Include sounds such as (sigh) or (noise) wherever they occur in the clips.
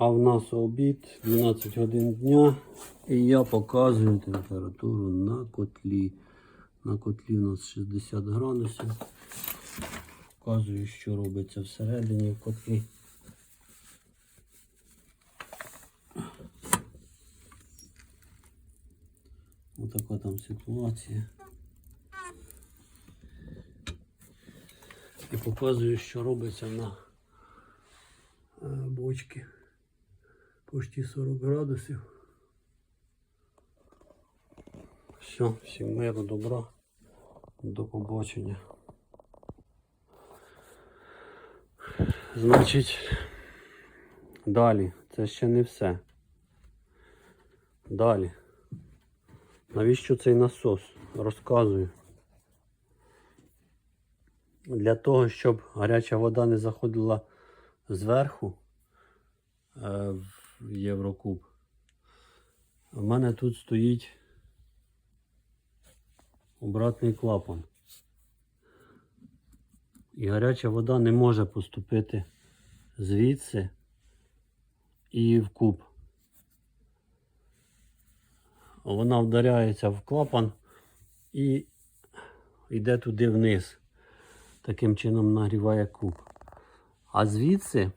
А в нас обід 12 годин дня. І я показую температуру на котлі. На котлі у нас 60 градусів. Показую, що робиться всередині в котлі. Отака там ситуація. І показую, що робиться на е, бочці. Почти 40 градусів. Все, всім миру, добра. До побачення. Значить, далі. Це ще не все. Далі. Навіщо цей насос? Розказую. Для того, щоб гаряча вода не заходила зверху е, в Єврокуб. У мене тут стоїть обратний клапан. І гаряча вода не може поступити звідси і в куб. Вона вдаряється в клапан і йде туди вниз. Таким чином нагріває куб. А звідси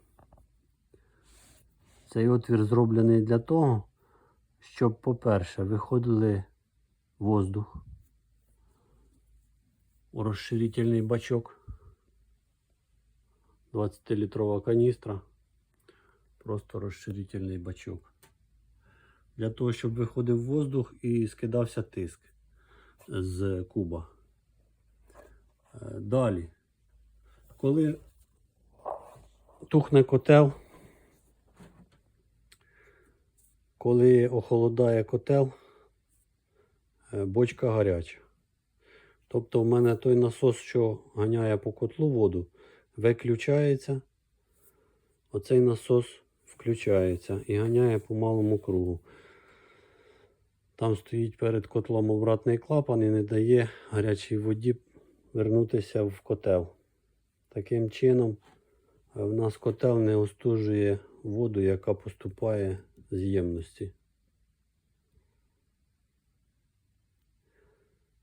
цей отвір зроблений для того, щоб, по-перше, виходили воздух у розширительний бачок. 20-літрова каністра. Просто розширительний бачок. Для того, щоб виходив воздух і скидався тиск з куба. Е, Далі, коли тухне котел, коли охолодає котел, е, бочка гаряча. Тобто в мене той насос, що ганяє по котлу воду, виключається. Оцей насос включається і ганяє по малому кругу. Там стоїть перед котлом обратний клапан і не дає гарячій воді вернутися в котел. Таким чином, е, в нас котел не остужує воду, яка поступає з ємності.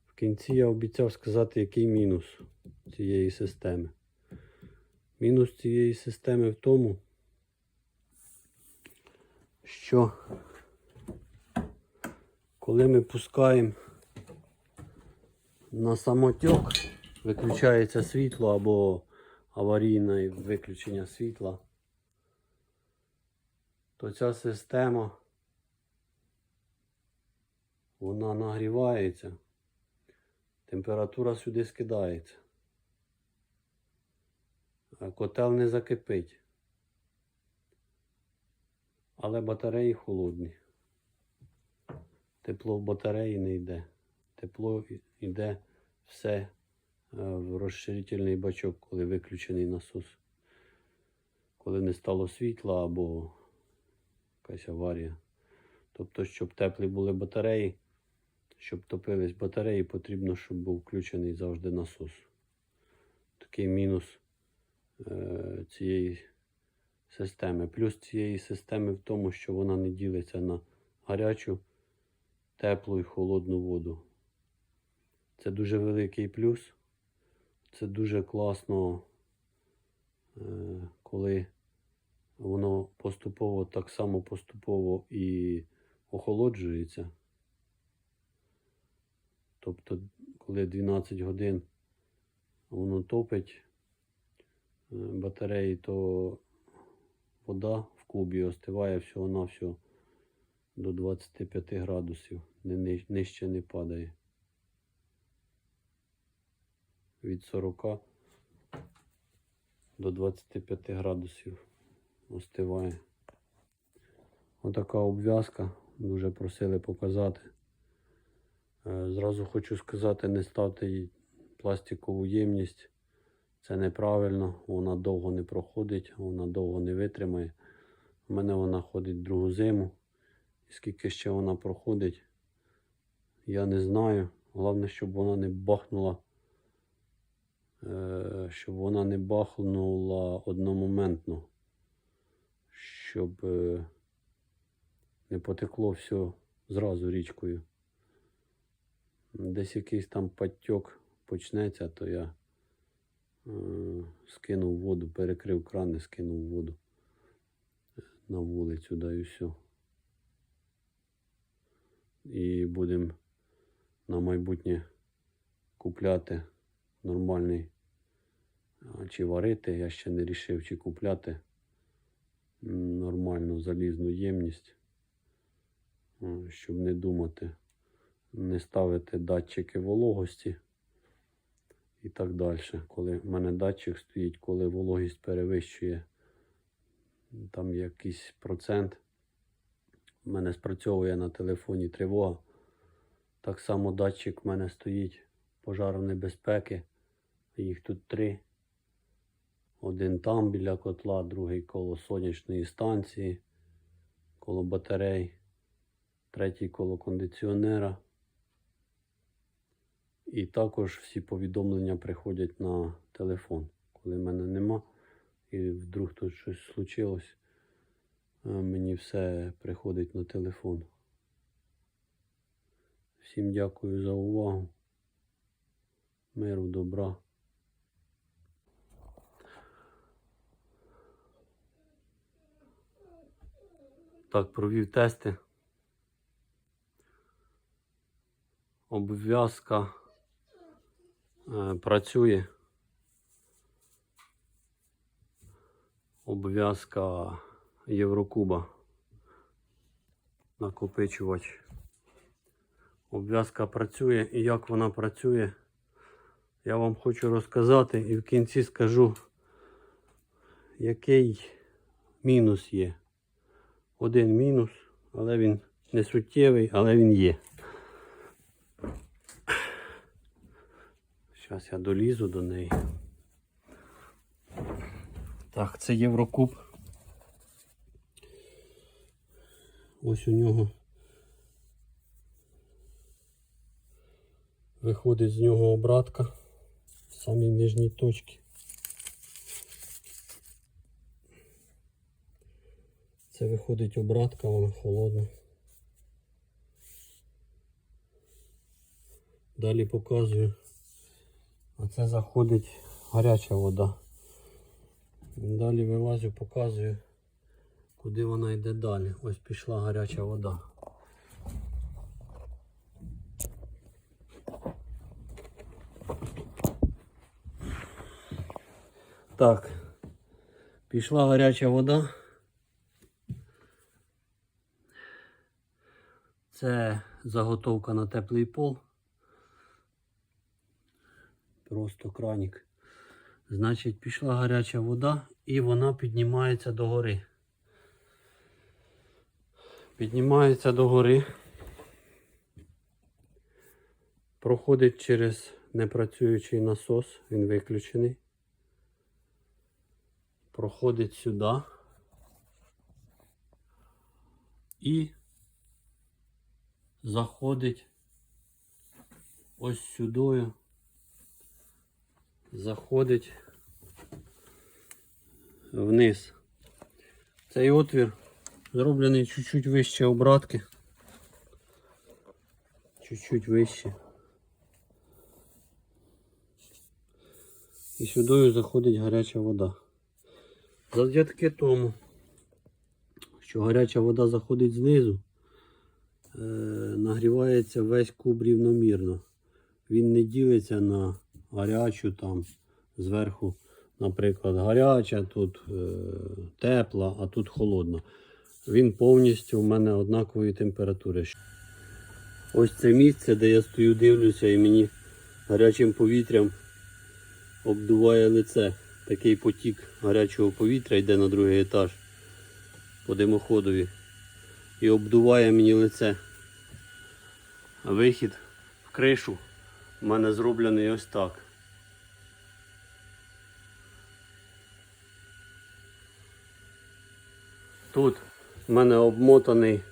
В кінці я обіцяв сказати, який мінус цієї системи. Мінус цієї системи в тому, що коли ми пускаємо на самотек, виключається світло або аварійне виключення світла, то ця система вона нагрівається, температура сюди скидається. А Котел не закипить. Але батареї холодні. Тепло в батареї не йде. Тепло йде все е, в розширительний бачок, коли виключений насос. Коли не стало світла або якась аварія. Тобто, щоб теплі були батареї, щоб топились батареї, потрібно, щоб був включений завжди насос. Такий мінус е, цієї системи. Плюс цієї системи в тому, що вона не ділиться на гарячу, теплу і холодну воду. Це дуже великий плюс. Це дуже класно, е, коли воно поступово так само поступово і охолоджується. Тобто, коли 12 годин воно топить е, батареї, то вода в кубі остиває всього-навсього до 25 градусів, нижче не падає. Від 40 до 25 градусів остиває. Отака обв'язка, дуже просили показати. Е, Зразу хочу сказати, не ставте їй пластикову ємність. Це неправильно, вона довго не проходить, вона довго не витримає. У мене вона ходить другу зиму. І скільки ще вона проходить, я не знаю. Головне, щоб вона не бахнула, е, щоб вона не бахнула одномоментно. Щоб е, не потекло все зразу річкою. Десь якийсь там потік почнеться, то я е, скинув воду, перекрив кран і скинув воду на вулицю, да і все. І будемо на майбутнє купляти нормальний чи варити, я ще не рішив, чи купляти нормальну залізну ємність, щоб не думати, не ставити датчики вологості і так далі. Коли в мене датчик стоїть, коли вологість перевищує там якийсь процент, в мене спрацьовує на телефоні тривога. Так само датчик в мене стоїть пожарної безпеки. Їх тут три. Один там біля котла, другий коло сонячної станції, коло батарей, третій коло кондиціонера. І також всі повідомлення приходять на телефон. Коли мене нема, і вдруг тут щось случилось, е, мені все приходить на телефон. Всім дякую за увагу. Миру, добра. Так, провів тести. Обв'язка е, працює. Обв'язка Єврокуба. Накопичувач. Обв'язка працює і як вона працює, я вам хочу розказати і в кінці скажу, який мінус є. Один мінус, але він не суттєвий, але він є. Зараз я долізу до неї. Так, це Єврокуб. Ось у нього Виходить з нього обратка в самій нижній точці. Це виходить обратка, вона холодна. Далі показую. А це заходить гаряча вода. Далі вилазю, показую, куди вона йде далі. Ось пішла гаряча вода. Так, пішла гаряча вода. Це заготовка на теплий пол. Просто кранік. Значить, пішла гаряча вода і вона піднімається до гори. Піднімається до гори. Проходить через непрацюючий насос, він виключений проходить сюди і заходить ось сюди, заходить вниз. Цей отвір зроблений чуть-чуть вище обратки. Чуть-чуть вище. І сюди заходить гаряча вода. Завдяки тому, що гаряча вода заходить знизу, нагрівається весь куб рівномірно. Він не ділиться на гарячу там зверху, наприклад, гаряча, тут е, тепла, а тут холодна. Він повністю у мене однакової температури. Ось це місце, де я стою, дивлюся і мені гарячим повітрям обдуває лице такий потік гарячого повітря йде на другий етаж по димоходові і обдуває мені лице. Вихід в кришу в мене зроблений ось так. Тут в мене обмотаний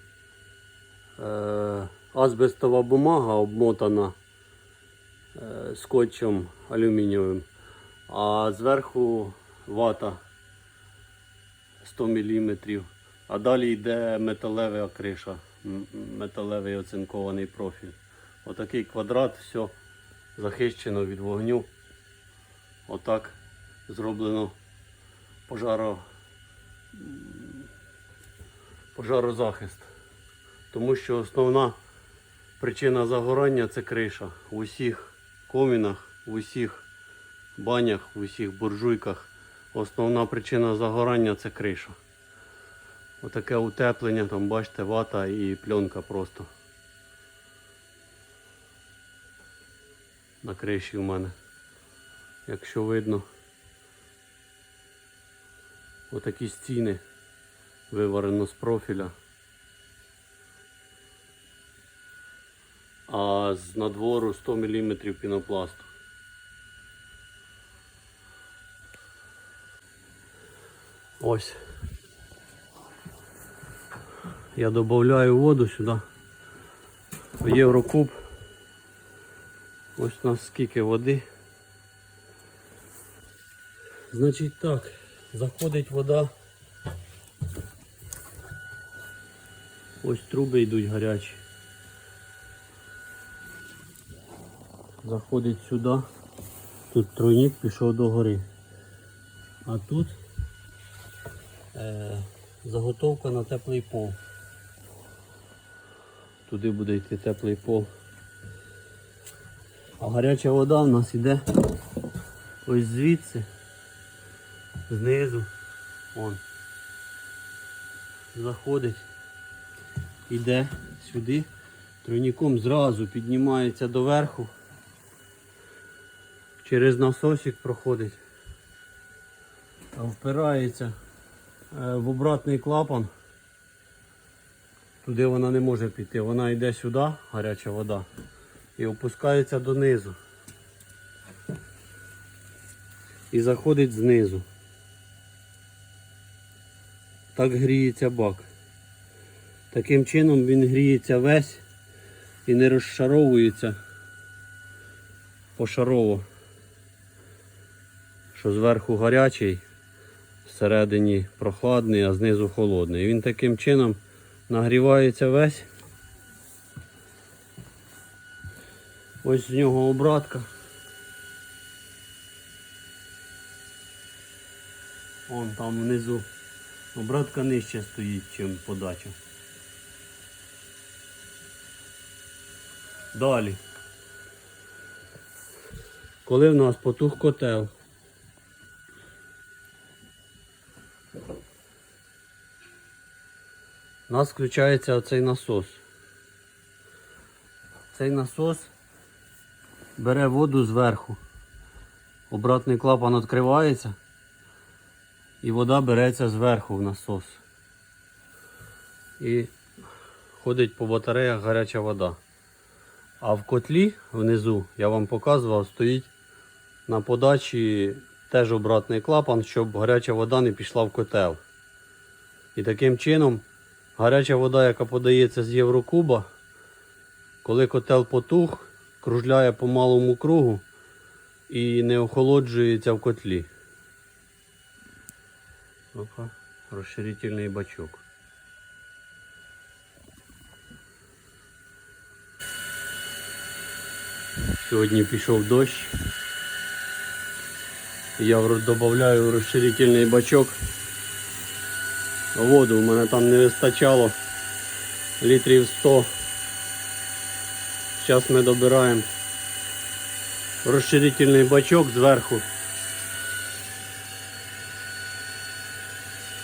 е, азбестова бумага обмотана е, скотчем алюмінієвим а зверху вата 100 мм А далі йде металева криша, металевий оцинкований профіль. Отакий квадрат, все захищено від вогню. Отак зроблено пожаро, пожарозахист. Тому що основна причина загорання це криша. В усіх комінах, в усіх банях, в усіх буржуйках. Основна причина загорання це криша. Отаке утеплення, там бачите, вата і пленка просто. На криші в мене. Якщо видно. Отакі стіни виварено з профіля. А з надвору 100 мм пінопласту. Ось. Я додаю воду сюди. В Єврокуб. Ось у нас скільки води. Значить так, заходить вода. Ось труби йдуть гарячі. Заходить сюди. Тут тройник пішов до гори. А тут е, заготовка на теплий пол. Туди буде йти теплий пол. А гаряча вода в нас іде ось звідси, знизу, вон. Заходить, іде сюди, тройником зразу піднімається доверху, через насосик проходить, впирається е, в обратний клапан. Туди вона не може піти. Вона йде сюди, гаряча вода, і опускається донизу. І заходить знизу. Так гріється бак. Таким чином він гріється весь і не розшаровується пошарово. Що зверху гарячий, всередині прохладний, а знизу холодний. І він таким чином нагрівається весь. Ось з нього обратка. Вон там внизу. Обратка нижче стоїть, чим подача. Далі. Коли в нас потух котел. У нас включається оцей насос. Цей насос бере воду зверху. Обратний клапан відкривається і вода береться зверху в насос. І ходить по батареях гаряча вода. А в котлі внизу, я вам показував, стоїть на подачі теж обратний клапан, щоб гаряча вода не пішла в котел. І таким чином гаряча вода, яка подається з Єврокуба, коли котел потух, кружляє по малому кругу і не охолоджується в котлі. Опа, розширительний бачок. Сьогодні пішов дощ. Я додаю розширительний бачок. Воду в мене там не вистачало літрів 100. Зараз ми добираємо розширительний бачок зверху.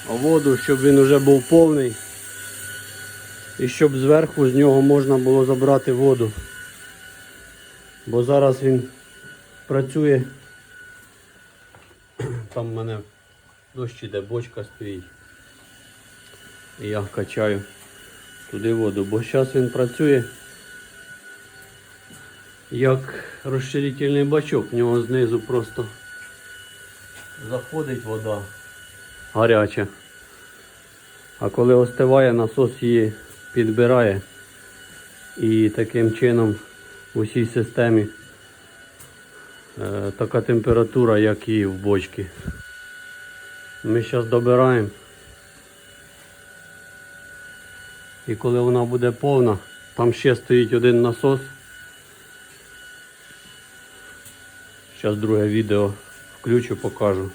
А воду, щоб він вже був повний. І щоб зверху з нього можна було забрати воду. Бо зараз він працює. (clears throat) Там в мене дощ іде, бочка стоїть. І я качаю туди воду, бо зараз він працює як розширительний бачок, в нього знизу просто заходить вода гаряча. А коли остиває, насос її підбирає і таким чином в усій системі е, така температура, як і в бочці. Ми зараз добираємо І коли вона буде повна, там ще стоїть один насос. Зараз друге відео включу, покажу.